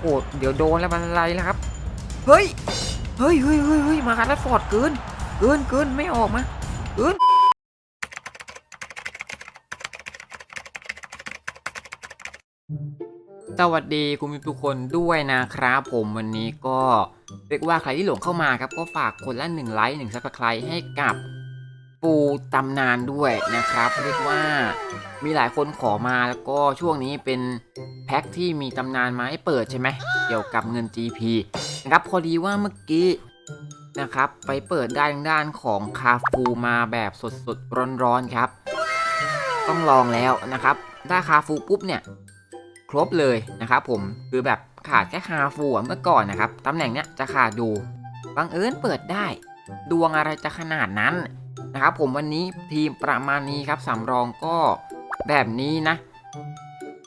โอ้เดี๋ยวโดนแล้วมันอะไรแล้วครับ เฮ้ย เฮ้ยเฮ้ยเฮ้ยเฮ้ยมาคัดแล้วฟอร์ดเกิน เกินเกินไม่ออกมาเกินสวัสดีคุณผู้ทุกคนด้วยนะครับผมวันนี้ก็เรียกว่าใครที่หลงเข้ามาครับ ก็ฝากคนละหนึ่งไลค์หนึ่งซับสไครต์ให้กับปูตำนานด้วยนะครับ เรียกว่ามีหลายคนขอมาแล้วก็ช่วงนี้เป็น แพ็คที่มีตำนานมาให้เปิดใช่ไหมเกี่ยวกับเงิน GP นะครับพอดีว่าเมื่อกี้นะครับ ไปเปิดด้านด้านของคาฟูมาแบบสดๆร้อนๆครับ ต้องลองแล้วนะครับ ได้คาฟูปุ๊บเนี่ยครบเลยนะครับผมคือแบบขาดแค่คาฟูเมื่อก่อนนะครับตำแหน่งเนี้ยจะขาดดูบังเอิญเปิดได้ ดวงอะไรจะขนาดนั้นนะครับผมวันนี้ทีมประมาณนี้ครับสำรองก็แบบนี้นะ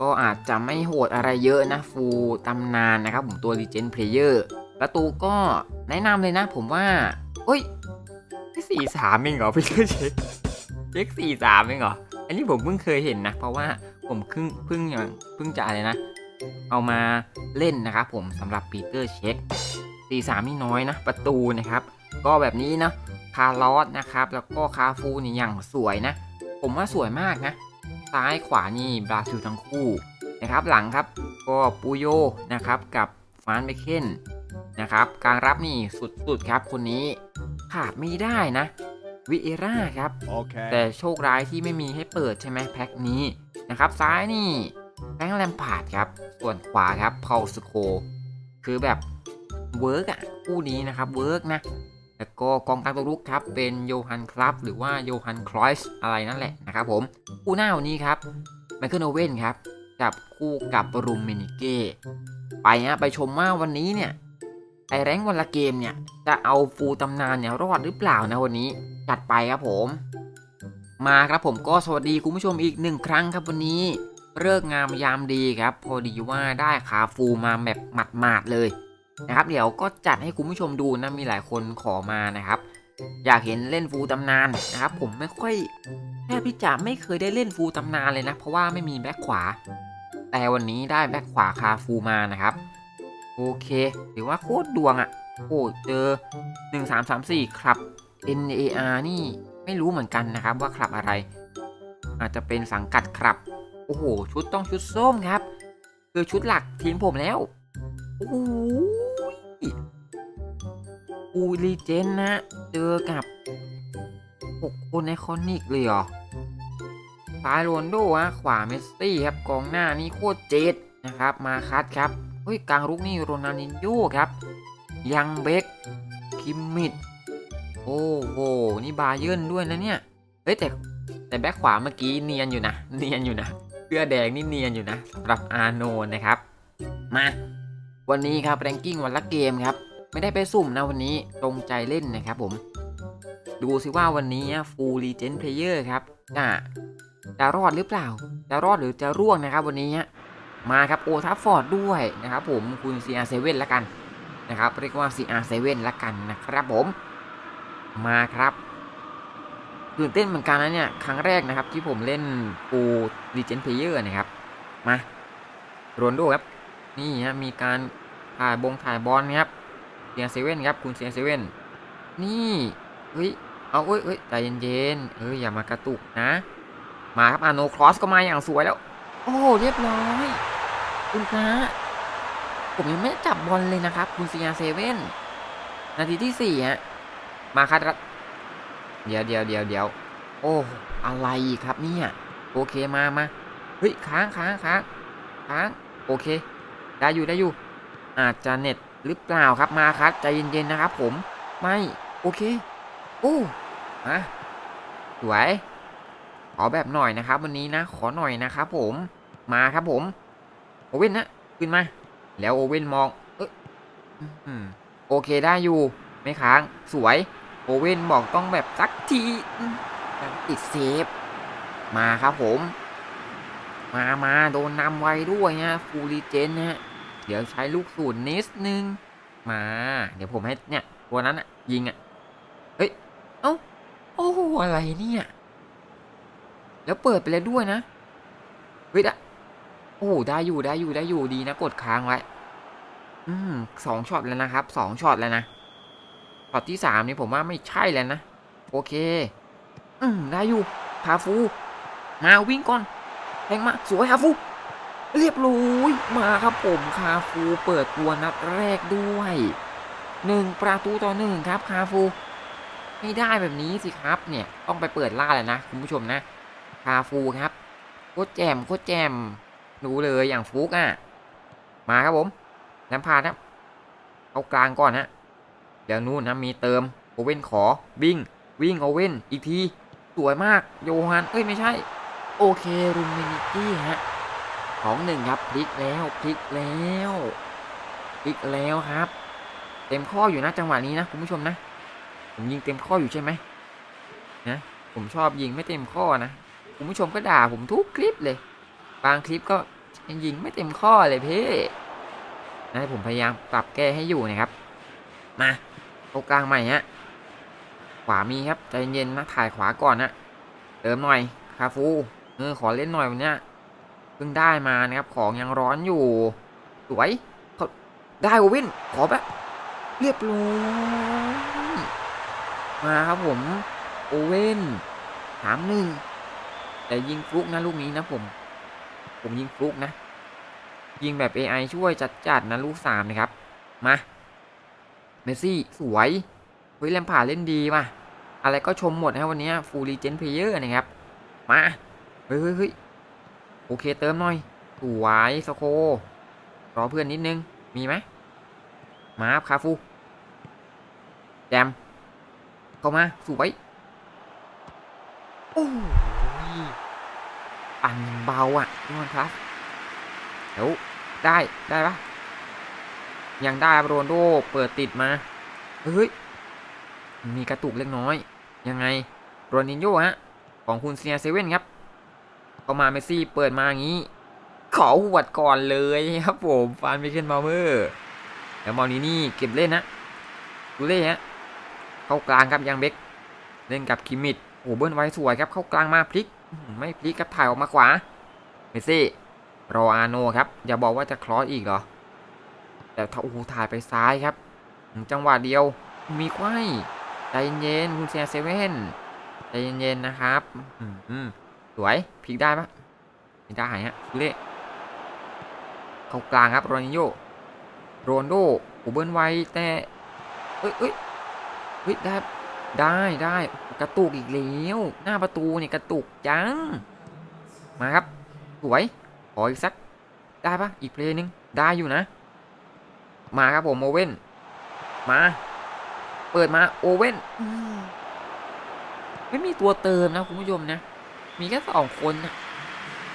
ก็อาจจะไม่โหดอะไรเยอะนะฟูตำนานนะครับผมตัว Legend Player ประตูก็แนะนำเลยนะผมว่าเฮ้ยสี่สามเองเหรอพี่เช็คเช็คสี่สามเองเหรออันนี้ผมเพิ่งเคยเห็นนะ เพราะว่าผมเพิ่งเพิ่งอย่างเพิ่งจะอะไรนะ เอามาเล่นนะครับผมสำหรับปีเตอร์เช็คสี่สามนี่น้อยนะ ประตูนะครับ ก็แบบนี้นะคาร์ลอสนะครับ แล้วก็คาฟูนี่อย่างสวยนะ ผมว่าสวยมากนะ ซ้ายขวานี่บราซิลทั้งคู่นะครับหลังครับก็ปูโยนะครับกับฟานเบเคนนะครับกลางรับนี่สุดๆครับคนนี้ขาดไม่ได้นะวิเอร่าครับแต่ Okay. โชคร้ายที่ไม่มีให้เปิดใช่ไหมแพ็คนี้นะครับซ้ายนี่แฟรงค์แลมพาร์ดครับ ส่วนขวาครับพอลสโค คือแบบเวิร์กอะคู่นี้นะครับเวิร์กนะ แล้วก็กองกลางตัวรุกครับเป็นโยฮันคลับหรือว่าโยฮันครอยส์อะไรนั่นแหละนะครับผมคู่หน้าวันนี้ครับไมเคิลโอเว่นครับจับคู่กับรูมเมนิเก้ไปฮะไปชมว่าวันนี้เนี่ยไอแรงวันละเกมเนี่ยจะเอาฟูลตำนานเนี่ยรอดหรือเปล่านะวันนี้จัดไปครับผม มาครับผมก็สวัสดีคุณผู้ชมอีกหนึ่งครั้งครับวันนี้เลิกงามยามดีครับ พอดีว่าได้ขาฟูมาแบบหมาดๆเลย นะครับเดี๋ยวก็จัดให้คุณผู้ชมดูนะมีหลายคนขอมานะครับ อยากเห็นเล่นฟูลตำนานนะครับ ผมไม่ค่อยแทบพี่จ๋าไม่เคยได้เล่นฟูลตำนานเลยนะ เพราะว่าไม่มีแบ็คขวา แต่วันนี้ได้แบ็คขวาคาฟูมานะครับโอเคถือว่าโคตรดวงอะ่ะโอ้เจอ 1 3 3 4ครับ NAR นี่ไม่รู้เหมือนกันนะครับว่าครับอะไร อาจจะเป็นสังกัดครับโอ้โห ชุดต้องชุดส้มครับ คือชุดหลักทีมผมแล้ว โอ้โห อูรีเจนนะ เจอกับหกคนไอคอนิกเลยเหรอซ้ายโรนโดฮะขวาเมสซี่ครับกองหน้านี่โคตรเจ็ดนะครับ มาคัดครับเฮ้ยกลางรุกนี่โรนัลดินโญ่ครับ ยังเบกคิมมิดโอ้โหนี่บาเยิร์นด้วยนะเนี่ยเฮ้ยแต่แต่แบ็คขวาเมื่อกี้เนียนอยู่นะ เนียนอยู่นะเสื้อแดงนี่เนียนอยู่นะสำหรับอาโนนะครับ มา วันนี้ครับแรงกิ้งวันละเกมครับ ไม่ได้ไปสุ่มนะวันนี้ตรงใจเล่นนะครับผม ดูสิว่าวันนี้ฟูล l ีเจนเพลเยอร์ครับจะจะรอดหรือเปล่า จะรอดหรือจะร่วงนะครับวันนี้มาครับโอทัฟฟอร์ดด้วยนะครับผมคุณ CR7 ละกันนะครับเรียกว่า CR7 ละกันนะครับผม มาครับตื่นเต้นเหมือนกันนะเนี่ยครั้งแรกนะครับที่ผมเล่นปูลีเจนเพลเยอร์นะครับมาโรนโดครับ นี่ฮะมีการถ่ายบงถ่ายบอลครับเซียเซเว่นครับคุณเซียเซเว่นนี่เฮ้ยเอาเอ้ยเอ้ยใจเย็นๆเอ้ยอย่ามากระตุกนะ มาครับอาโนครอสก็มาอย่างสวยแล้ว โอ้เรียบร้อยคุณพระผมยังไม่จับบอลเลยนะครับ คุณเซียเซเว่นนาทีที่สี่ฮะมาครับเดี๋ยวเดี๋ยวเดี๋ยวเดี๋ยวโอ้อะไรครับเนี่ยโอเคมามาเฮ้ยค้างค้างค้างค้างโอเค ได้อยู่ได้อยู่ อาจจะเน็ตหรือเปล่าครับมาครับใจเย็นๆนะครับผมไม่โอเคโอ้มาสวยขอแบบหน่อยนะครับ วันนี้นะขอหน่อยนะครับผมมาครับผม โอเว่นนะขึ้นมา แล้วโอเว่นมองเออโอเคได้อยู่ ไม่ค้างสวย โอเว่นบอกต้องแบบสักทีอืมติดเซฟ มาครับผม มามาโดนนำไว้ด้วยฮะฟูริเจนฮะเดี๋ยวใช้ลูกสูตรนิดนึง มา เดี๋ยวผมให้เนี่ยตัวนั้นอะยิงอะเฮ้ย เอ้า โอ้โหอะไรเนี่ย แล้วเปิดไปแล้วด้วยนะ เฮ้ยอะโอ้โหได้อยู่ได้อยู่ได้อยู่ดีนะกดค้างไว้ อืมสองช็อตแล้วนะครับสองช็อตแล้วนะช็อตที่สามนี่ผมว่าไม่ใช่แล้วนะ โอเค อืมได้อยู่คาฟู มาวิ่งก่อน แทงมาสวยคาฟู เรียบร้อยมาครับผมคาฟูเปิดตัวนัดแรกด้วยหนึ่งประตูต่อหนึ่งครับคาฟู ไม่ได้แบบนี้สิครับเนี่ยต้องไปเปิดล่าแล้วนะคุณผู้ชมนะ คาฟูครับโคตรแจมโคตรแจมรู้เลยอย่างฟุกอะ มาครับผมน้ำพาดครับเอากลางก่อนฮะเดี๋ยวนู้นนะมีเติมโอเว่นขอวิ่งวิ่งโอเว่นอีกที สวยมากโยฮันเอ้ยไม่ใช่ โอเครุมมินิกี้ฮะสองหนึ่งครับพลิกแล้วพลิกแล้วพลิกแล้วครับ เต็มข้ออยู่นะจังหวะนี้นะคุณผู้ชมนะ ผมยิงเต็มข้ออยู่ใช่ไหมนะผมชอบยิงไม่เต็มข้อนะคุณผู้ชมก็ด่าผมทุกคลิปเลย บางคลิปก็ยิงไม่เต็มข้อเลยเพ่นะผมพยายามปรับแก้ให้อยู่นะครับ มาตรงกลางใหม่ฮะขวามีครับใจเย็นนะถ่ายขวาก่อนนะเติมหน่อยคาฟู เออขอเล่นหน่อยวันเนี้ยเพิ่งได้มานะครับของยังร้อนอยู่ สวยเขาได้โอว่นขอแบบเรียบร้อยมาครับผมโอเว่นสามหนึ่งแต่ยิงฟลุกนะลูกนี้นะผม ผมยิงฟลุกนะ ยิงแบบ AI ช่วยจัดๆนะลูกสามนะครับ มาเมสซี่สวยเฮ้ยแลมผ่าเล่นดีว่ะอะไรก็ชมหมดนะวันนี้ฟูลีเจนเพลเยอร์นะครับ มา เฮ้ยเฮ้ยเฮ้ยโอเคเติมหน่อยสวยสโค รอเพื่อนนิดนึง มีไหมมาครับคาฟู แจม เข้ามา สวย โอ้ยปั่นเบาอะทุกคนครับ เดี๋ยว ได้ ได้ปะยังได้โรนโด เปิดติดมา เฮ้ย มีกระตุกเล็กน้อย ยังไง โรนินโญ่ฮะ ของคุณเซียเซเว่นครับ เข้ามาเมสซี่เปิดมาอย่างนี้ ขอหวดก่อนเลยครับผมฟานมิเคนมาเมอร์แล้วมอลนี่นี่เก็บเล่นนะดูเล่ฮะเข้ากลางครับยังเบกเล่นกับคิมิดโอ้เบิ้ลไว้สวยครับเข้ากลางมาพลิก ไม่พลิกครับถ่ายออกมาขวาเมสซี่รออาโนครับ อย่าบอกว่าจะคลอสอีกเหรอ แต่ถ้าโอ้โหถ่ายไปซ้ายครับ จังหวะเดียวมีไขว้ใจเย็นคุณเซียเซเว่นใจเย็นๆนะครับ อืม สวยพลิกได้ปะไม่ได้ฮะเละเข้ากลางครับโรนิโยโรนโดโอเบิร์นไวแต่เอ้ยเอ้ยเฮ้ยได้ได้ได้กระตุกอีกแล้วหน้าประตูเนี่ยกระตุกจังมาครับสวยขออีกสักได้ปะอีกเพลย์นึงได้อยู่นะ มาครับผมโอเว่นมา เปิดมาโอเว่นอืมไม่มีตัวเติมนะคุณผู้ชมนะ มีแค่สองคนนะ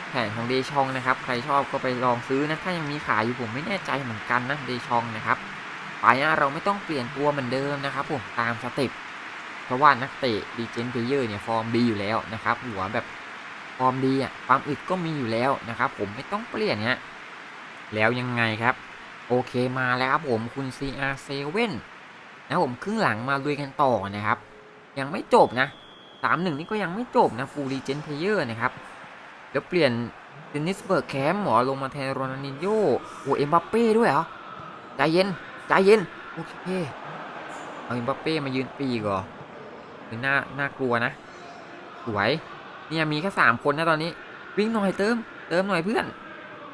แผนของเดชองนะครับ ใครชอบก็ไปลองซื้อนะ ถ้ายังมีขายอยู่ผมไม่แน่ใจเหมือนกันนะเดชองนะครับไปนะเราไม่ต้องเปลี่ยนตัวเหมือนเดิมนะครับผมตามสเต็ปเพราะว่านักเตะดีเจนเพเยอร์เนี่ยฟอร์มดีอยู่แล้วนะครับ หัวแบบฟอร์มดีอะความอึดก็มีอยู่แล้วนะครับ ผมไม่ต้องเปลี่ยนฮะแล้วยังไงครับ โอเคมาแล้วครับผมคุณ CR7 นะผมครึ่งหลังมาลุยกันต่อนะครับ ยังไม่จบนะ สามหนึ่งนี่ก็ยังไม่จบนะฟูรีเจนเพเยอร์นะครับเดี๋ยวเปลี่ยนเดนิสเบิร์กแคมหมอลงมาแทนโรนัลดินโยโอเอ็มบัปเป้ด้วยเหรอใจเย็นใจเย็นโอเคเอาเอ็มบัปเป้มายืนปีกเหรอเป็นน่าน่ากลัวนะ สวยเนี่ยมีแค่สามคนนะตอนนี้ วิ่งหน่อยเติม เติมหน่อยเพื่อน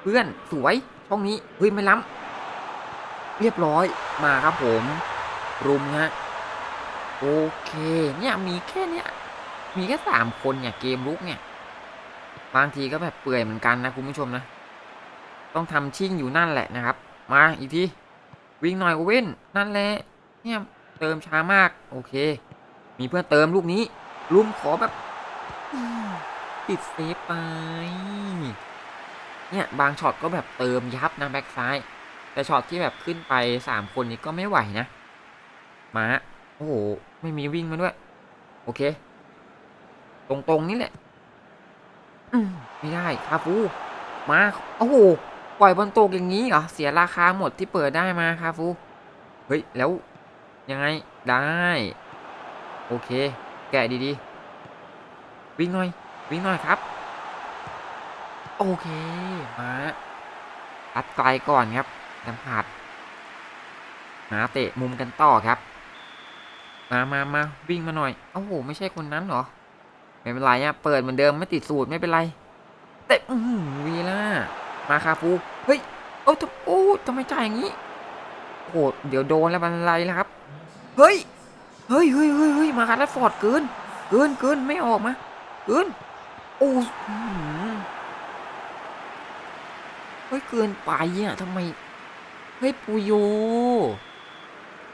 เพื่อนสวยช่องนี้เฮ้ยไม่ล้ำเรียบร้อยมาครับผม รุมฮะโอเค เนี่ยมีแค่เนี้ย มีแค่สามคนเนี่ยเกมลุกเนี่ยบางทีก็แบบเปื่อยเหมือนกันนะคุณผู้ชมนะ ต้องทำชิ่งอยู่นั่นแหละนะครับ มาอีกทีวิ่งหน่อยโอเว่นนั่นแหละเนี่ยเติมช้ามากโอเค มีเพื่อนเติมลูกนี้ลุมขอแบบติดเซฟไป เนี่ยบางช็อตก็แบบเติมยับนะแบ็กซ้าย แต่ช็อตที่แบบขึ้นไปสามคนนี้ก็ไม่ไหวนะ มา โอ้โห ไม่มีวิ่งมาด้วย โอเค ตรงๆนี่แหละอืมไม่ได้คาฟูมาโอ้โหปล่อยบอลตกอย่างนี้เหรอเสียราคาหมดที่เปิดได้มาคาฟูเฮ้ยแล้วยังไงได้ โอเค แกะดีๆ วิ่งหน่อย วิ่งหน่อยครับ โอเค มาอัดไกลก่อนครับลำพาดหาเตะมุมกันต่อครับ มามามาวิ่งมาหน่อย โอ้โห ไม่ใช่คนนั้นเหรอ ไม่เป็นไรอะเปิดเหมือนเดิมไม่ติดสูตรไม่เป็นไร แต่อืวีล่ามาคาฟูเฮ้ยโอ้ทำโอ้ทำไมจ่ายอย่างนี้โอ้เดี๋ยวโดนแล้วมันอะไรแล้วครับ เฮ้ยเฮ้ยเฮ้ยเฮ้ยเฮ้ยมาคาร์ลฟอร์ดเกิน เกินเกินไม่ออกมาเกินโอ้อื้อหือเฮ้ยเกินไปอะทำไมเฮ้ยปูโย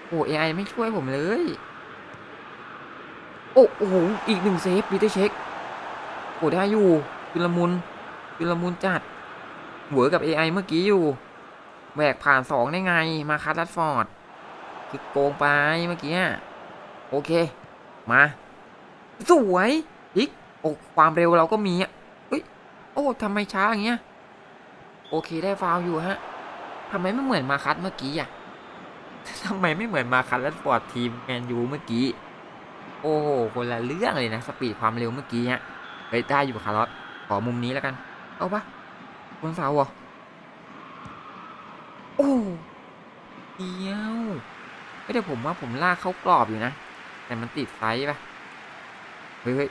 โอ้เอไอไม่ช่วยผมเลย โอ้โหอีกหนึ่งเซฟปีเตอร์เช็คโอ้ได้อยู่จุลมุนจุลมุนจัดเหวอกับ AI เมื่อกี้อยู่แบกผ่านสองได้ไงมาคัสลัดฟอร์ดคือโกงไปเมื่อกี้โอเค มา สวยพิกโอ้ความเร็วเราก็มีอะเฮ้ยโอ้ทำไมช้าอย่างเงี้ยโอเคได้ฟาวอยู่ฮะทำไมไม่เหมือนมาคัสเมื่อกี้อะทำไมไม่เหมือนมาคัสและฟอร์ดทีมแมนยูเมื่อกี้ โอ้โหคนละเรื่องเลยนะ สปีดความเร็วเมื่อกี้ฮะเฮ้ยได้อยู่คาร์ลอสขอมุมนี้แล้วกัน เอาปะบนเสาเหรอโอ้เดียวเฮ้ยแต่ผมว่าผมลากเข้ากรอบอยู่นะ แต่มันติดไฟปะเฮ้ยเฮ้ย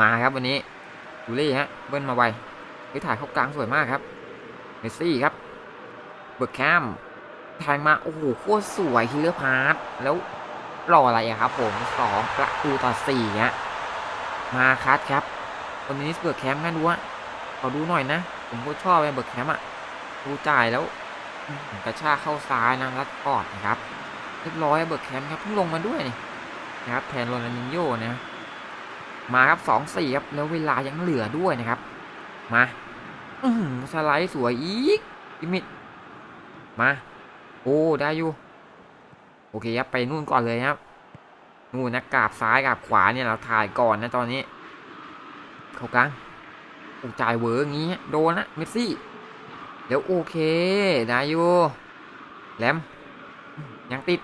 มาครับวันนี้ดูเล่ฮะเบิ้ลมาไวเฮ้ยถ่ายเข้ากลางสวยมากครับเมสซี่ครับเบิร์กแคมแทงมา โอ้โหโคตรสวยฮิลเลอร์พาร์ทแล้ว รออะไรครับผมสองประตูต่อสี่ฮะมาคัดครับวันนี้เบิร์กแคมงั้นดูอะขอดูหน่อยนะ ผมก็ชอบเบิร์กแคมอะดูจ่ายแล้วกระชากเข้าซ้ายนะรัดกอดนะครับเรียบร้อยเบิร์กแคมครับเพิ่งลงมาด้วยนี่นะครับแทนโรนัลดินโญ่นะมาครับสองสี่ครับแล้วเวลายังเหลือด้วยนะครับ มาอืสไลด์สวยอีกกิมมิดมา โอ้ได้อยู่ โอเคครับไปนู่นก่อนเลยครับนู่นนะกราบซ้ายกราบขวาเนี่ยเราถ่ายก่อนนะตอนนี้ เข้ากลางอ้จ่ายเวอร์งี้โดนนะเมสซี่เดี๋ยวโอเคได้อยู่แหลมยังติด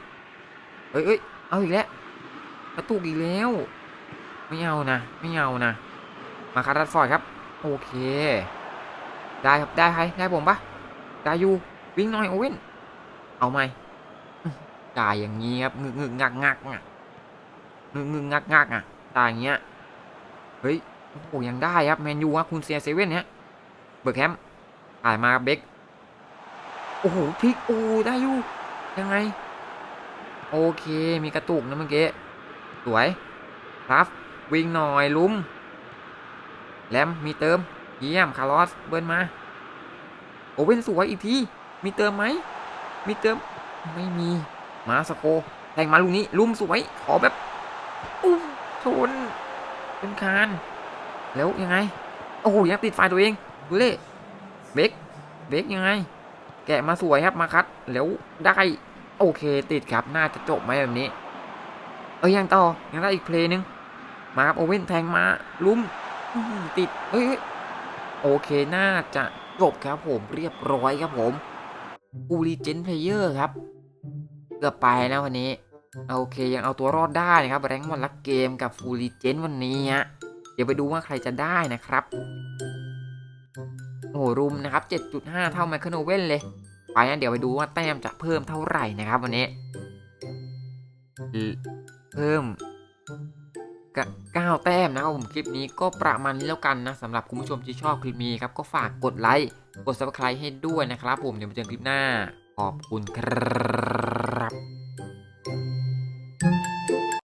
เอ้ยเอ้ยเอาอีกแล้วกระตุกอีกแล้ว ไม่เอานะไม่เอานะมาคาร์ดัฟอร์ดครับ โอเค ได้ครับได้ใครได้ผมปะได้อยู่วิ่งหน่อยโอเว่นเอาไหม จ่ายอย่างนี้ครับงึกงึกงักงักอะงึกงึกงักงักอะตายอย่างเงี้ยเฮ้ยโอ้โหยังได้ครับแมนยูครับคุณเซียเซเว่นเนี่ยเบิร์กแฮมถ่ายมาครับเบคโอ้โหพลิกโอ้ได้อยู่ยังไง โอเคมีกระตุกนะเมื่อกี้สวยครับวิ่งหน่อยลุ้มแลมมีเติมเยี่ยมคาร์ลอสเบิร์นมาโอเว่นสวยอีกทีมีเติมไหมมีเติมไม่มี มาสโกแทงมาลูกนี้ลุมสวย ขอแบบอู้ชนเป็นคาน แล้วยังไง โอ้โหยังติดไฟตัวเองดูเล่เบรกเบรกยังไง แกะมาสวยครับมาคัดแล้วได้โอเคติดครับน่าจะจบไหมแบบนี้ เอ้ยยังต่อยังได้อีกเพลย์หนึงมาครับโอเว่นแทงมาลุมอื้อหือติดเฮ้ยโอเคน่าจะจบครับผมเรียบร้อยครับผมอูรีเจนเพลเยอร์ครับ เกือบไปนะวันนี้โอเคยังเอาตัวรอดได้นะครับแรงค์วันละเกมกับฟูรีเจนวันนี้ฮะเดี๋ยวไปดูว่าใครจะได้นะครับ โอ้โรุมนะครับ 7.5 เท่าไมเคิลโอเว่นเลย ไปนะเดี๋ยวไปดูว่าแต้มจะเพิ่มเท่าไหร่นะครับวันนี้ เพิ่มกะ9แต้มนะครับผมคลิปนี้ก็ประมาณนี้แล้วกันนะสำหรับคุณผู้ชมที่ชอบคลิปนี้ครับก็ฝากกดไลค์กด subscribe ให้ด้วยนะครับผมเดี๋ยวมาเจอกันคลิปหน้าขอบคุณครับ